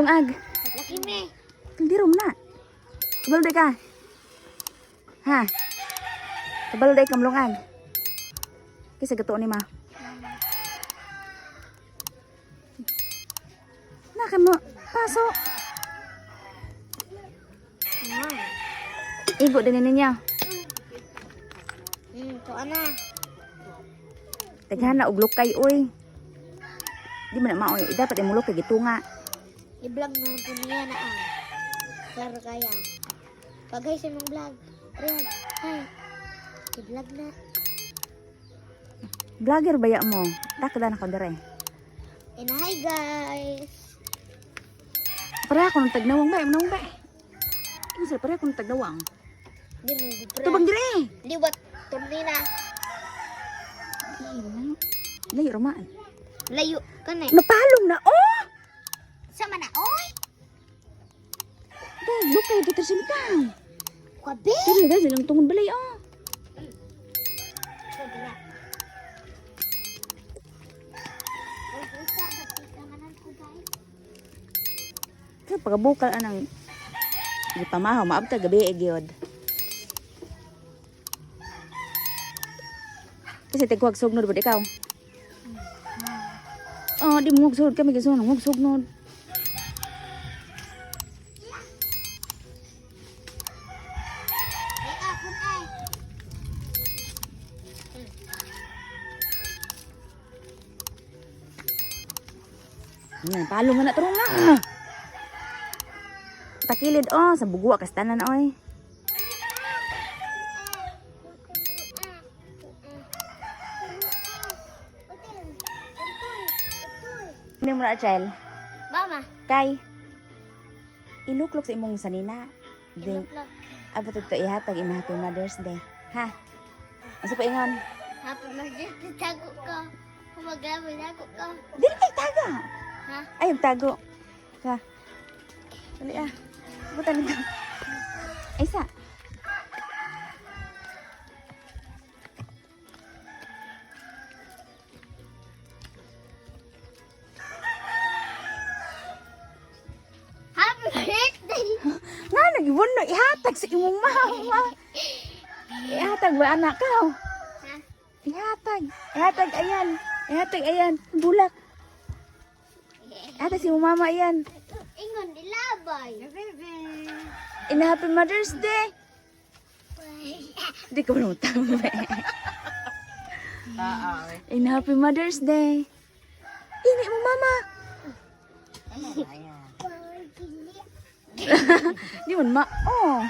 Ag, Laki me. hindi rom na. Kabalday ka. Ha? Kabalday ka mlungag. Kasi gato ni ma. Naka mo. Paso. Igo din ninyo. Hmm, to ana. Taghan na og lukay oy. Di man na maoy. Dapat imulok kay gitunga. I-vlog na po niya na ah. Klaro kaya. Pagay sa mong vlog. Riyan. Hi. I-vlog na. Vlogger baya mo. Takda na ko dire. And hi guys. Para ako nang tagnawang ba? Manawang ba? Ano sila para ako nang tagnawang? Di mo gupra. Tubag dire. Liwat. Turnina. Layo ramaan. Layo. Kanay. Napalong na. Oh! Sama na. Oy. Dahil lukay dito sa mitang. Kwabe. Pero dahil silang tungod balay. Oh. Kaya pagabukal anang ipamahaw, maabta gabi e gyud. Kasi tigwag sugnod ba ikaw? Oh, di mo sugnod kami kasi nung Yan, palong nga na turong na. Takilid oh, sa bugwa kastanan oy. Ano mo na, Chel? Mama. Kay, iluklok sa imong sanina. Iluklok. abot ito ihatag imong Happy Mother's Day. Ha? Asa pa ingon? Happy birthday. Tago ko. Humaglaban ako ko. Dili kay taga. Ha? Ay, tago. Ka. Dali ah. Buta nito. Ay, sa. Happy birthday. Nga, nag-iwan no, ihatag sa imong mama. Ihatag ba anak ka? Ha? Ihatag. Ihatag, ayan. Ihatag, ayan. Bulak. Ihatag si mama, ayan. Ingon dilabay. In Happy Mother's Day. Hindi ko manutang. In Happy Mother's Day. Ini mo mama. Di man ma. Oh.